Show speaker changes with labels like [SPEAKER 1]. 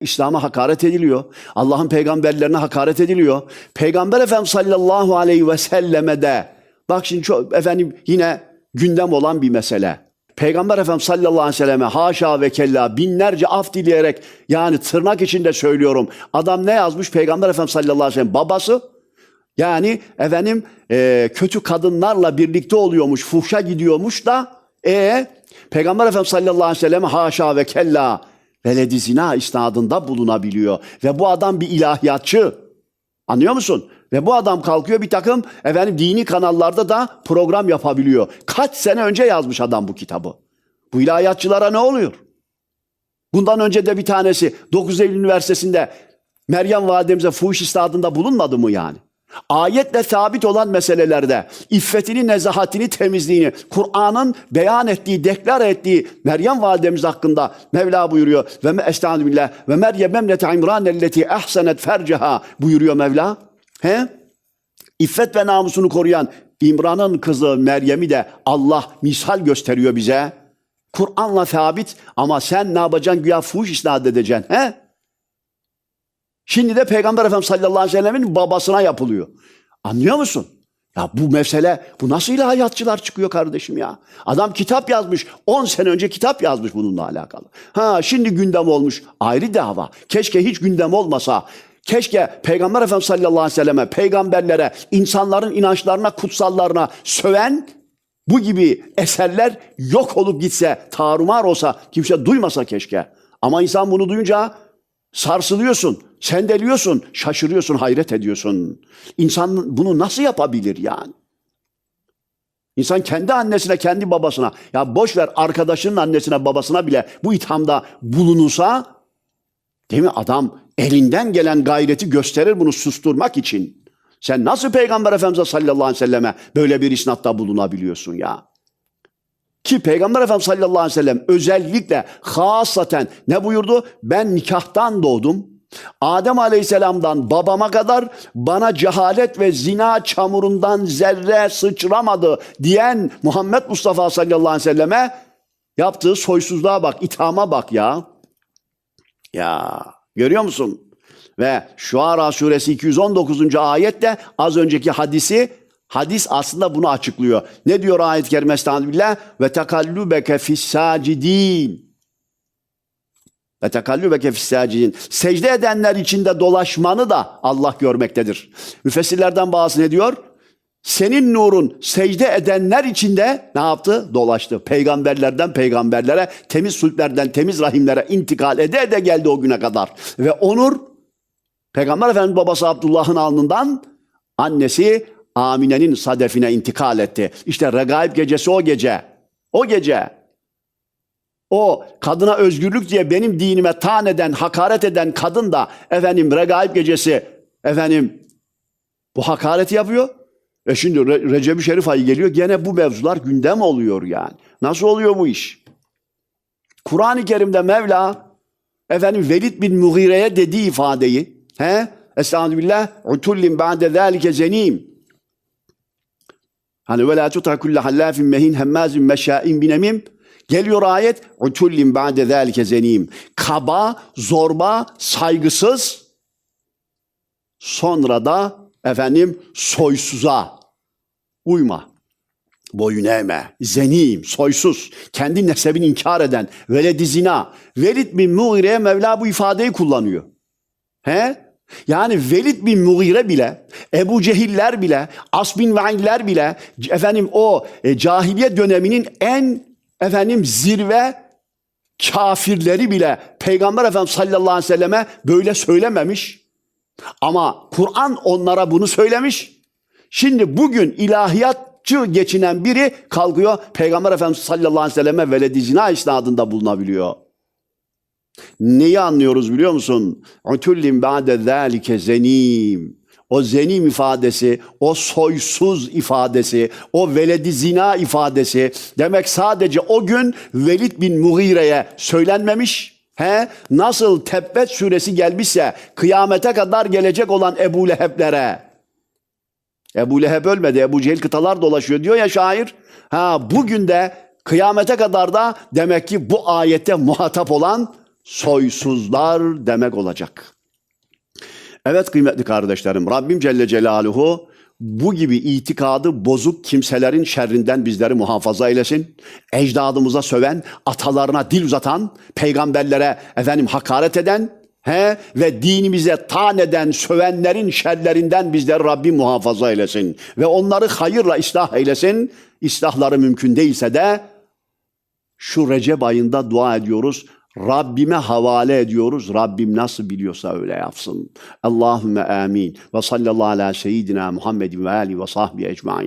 [SPEAKER 1] İslam'a hakaret ediliyor. Allah'ın peygamberlerine hakaret ediliyor. Peygamber Efendimiz sallallahu aleyhi ve selleme de bak şimdi çok, efendim yine gündem olan bir mesele. Peygamber Efendimiz sallallahu aleyhi ve selleme haşa ve kella binlerce af dileyerek yani tırnak içinde söylüyorum. Adam ne yazmış? Peygamber Efendimiz sallallahu aleyhi ve sellem babası yani efendim e, kötü kadınlarla birlikte oluyormuş, fuhşa gidiyormuş da e Peygamber Efendimiz sallallahu aleyhi ve sellem haşa ve kella veledi zina isnadında bulunabiliyor. Ve bu adam bir ilahiyatçı. Anlıyor musun? Ve bu adam kalkıyor bir takım efendim dini kanallarda da program yapabiliyor. Kaç sene önce yazmış adam bu kitabı. Bu ilahiyatçılara ne oluyor? Bundan önce de bir tanesi 9 Eylül Üniversitesi'nde Meryem validemize fuhuş istadında bulunmadı mı yani? Ayetle sabit olan meselelerde iffetini, nezahatini, temizliğini, Kur'an'ın beyan ettiği, deklar ettiği Meryem validemiz hakkında Mevla buyuruyor. Ve estaizu billah ve Meryem emnete İmran elleti ahsenet ferceha buyuruyor Mevla. He? İffet ve namusunu koruyan İmran'ın kızı Meryem'i de Allah misal gösteriyor bize. Kur'an'la sabit ama sen ne yapacaksın güya fuhuş isnat edeceksin. He? Şimdi de Peygamber Efendimiz sallallahu aleyhi ve sellemin babasına yapılıyor. Anlıyor musun? Ya bu mesele, bu nasıl ilahiyatçılar çıkıyor kardeşim ya? Adam kitap yazmış, 10 sene önce kitap yazmış bununla alakalı. Ha şimdi gündem olmuş, ayrı dava. Keşke hiç gündem olmasa. Keşke Peygamber Efendimiz sallallahu aleyhi ve selleme, peygamberlere, insanların inançlarına, kutsallarına söven bu gibi eserler yok olup gitse, tarumar olsa, kimse duymasa keşke. Ama insan bunu duyunca sarsılıyorsun, sendeliyorsun, şaşırıyorsun, hayret ediyorsun. İnsan bunu nasıl yapabilir yani? İnsan kendi annesine, kendi babasına, ya boş ver arkadaşının annesine, babasına bile bu ithamda bulunursa, değil mi adam elinden gelen gayreti gösterir bunu susturmak için. Sen nasıl Peygamber Efendimiz'e sallallahu aleyhi ve selleme böyle bir isnatta bulunabiliyorsun ya? Ki Peygamber Efendimiz sallallahu aleyhi ve sellem özellikle hasaten ne buyurdu? Ben nikahtan doğdum. Adem aleyhisselamdan babama kadar bana cehalet ve zina çamurundan zerre sıçramadı diyen Muhammed Mustafa sallallahu aleyhi ve selleme yaptığı soysuzluğa bak, ithama bak ya. Ya görüyor musun? Ve Şuara suresi 219. ayette az önceki hadisi Hadis aslında bunu açıklıyor. Ne diyor ayet-i kerime estağfirullah? Ve tekallübeke fissacidin. Ve tekallübeke fissacidin. Secde edenler içinde dolaşmanı da Allah görmektedir. Müfessirlerden bazısı ne diyor? Senin nurun secde edenler içinde ne yaptı? Dolaştı. Peygamberlerden peygamberlere, temiz sulplerden temiz rahimlere intikal ede ede geldi o güne kadar. Ve onur Peygamber Efendimiz babası Abdullah'ın alnından annesi Amine'nin sadefine intikal etti. İşte regaib gecesi o gece. O gece. O kadına özgürlük diye benim dinime tan eden, hakaret eden kadın da efendim regaib gecesi efendim bu hakareti yapıyor. E şimdi Re- Recep-i Şerif ayı geliyor gene bu mevzular gündem oluyor yani. Nasıl oluyor bu iş? Kur'an-ı Kerim'de Mevla efendim Velid bin Mughire'ye dediği ifadeyi he? Estağfirullah utullin ba'de zâlike zenim Hani ve la tuta kulle hallafin mehin hemmazin meşâin binemim. Geliyor ayet. Utullin ba'de zâlike zenim. Kaba, zorba, saygısız. Sonra da efendim soysuza uyma. Boyun eğme. Zenim, soysuz. Kendi nesebini inkar eden. Veledi zina. Velid bin Mughire'ye Mevla bu ifadeyi kullanıyor. He? Yani Velid bin Mughire bile, Ebu Cehiller bile, As bin Vailler bile, efendim o e, cahiliye döneminin en efendim zirve kafirleri bile Peygamber Efendimiz sallallahu aleyhi ve selleme böyle söylememiş. Ama Kur'an onlara bunu söylemiş. Şimdi bugün ilahiyatçı geçinen biri kalkıyor Peygamber Efendimiz sallallahu aleyhi ve selleme veledi zina isnadında bulunabiliyor. Neyi anlıyoruz biliyor musun? Utullin ba'de zâlike zenim. O zenim ifadesi, o soysuz ifadesi, o veledi zina ifadesi demek sadece o gün Velid bin Mughire'ye söylenmemiş. He? Nasıl Tebbet suresi gelmişse kıyamete kadar gelecek olan Ebu Leheb'lere. Ebu Leheb ölmedi. Ebu Cehil kıtalar dolaşıyor diyor ya şair. Ha bugün de kıyamete kadar da demek ki bu ayette muhatap olan soysuzlar demek olacak. Evet kıymetli kardeşlerim Rabbim Celle Celaluhu bu gibi itikadı bozuk kimselerin şerrinden bizleri muhafaza eylesin. Ecdadımıza söven, atalarına dil uzatan, peygamberlere efendim hakaret eden he ve dinimize tan eden, sövenlerin şerlerinden bizleri Rabbim muhafaza eylesin ve onları hayırla ıslah eylesin. İslahları mümkün değilse de şu Recep ayında dua ediyoruz. Rabbime havale ediyoruz. Rabbim nasıl biliyorsa öyle yapsın. Allahümme amin. Ve sallallahu ala seyyidina Muhammedin ve ali ve sahbihi ecmain.